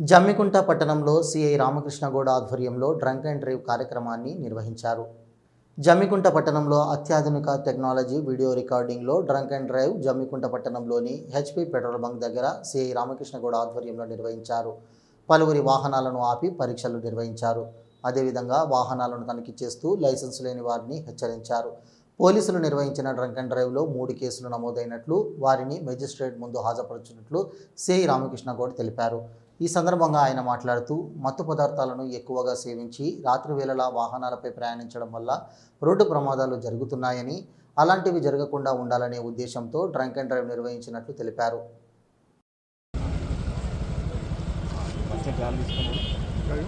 జమ్మికుంట పట్టణంలో సిఐ రామకృష్ణగౌడ ఆధ్వర్యంలో drunk and drive కార్యక్రమాన్ని నిర్వహించారు. జమ్మికుంట పట్టణంలో అత్యాధునిక టెక్నాలజీ వీడియో రికార్డింగ్లో డ్రంక్ అండ్ డ్రైవ్ జమ్మికుంట పట్టణంలోని హెచ్పి పెట్రోల్ బంక్ దగ్గర సిఐ రామకృష్ణగౌడ ఆధ్వర్యంలో నిర్వహించారు. పలువురి వాహనాలను ఆపి పరీక్షలు నిర్వహించారు. అదేవిధంగా వాహనాలను తనిఖీ చేస్తూ లైసెన్స్ లేని వారిని హెచ్చరించారు. పోలీసులు నిర్వహించిన డ్రంక్ అండ్ డ్రైవ్లో మూడు కేసులు నమోదైనట్లు వారిని మెజిస్ట్రేట్ ముందు హాజరుపరచినట్లు సిఐ రామకృష్ణగౌడ్ తెలిపారు. ఈ సందర్భంగా ఆయన మాట్లాడుతూ మత్తు పదార్థాలను ఎక్కువగా సేవించి రాత్రి వేళలా వాహనాలపై ప్రయాణించడం వల్ల రోడ్డు ప్రమాదాలు జరుగుతున్నాయని అలాంటివి జరగకుండా ఉండాలనే ఉద్దేశంతో డ్రంక్ అండ్ డ్రైవ్ నిర్వహించినట్లు తెలిపారు. గాలి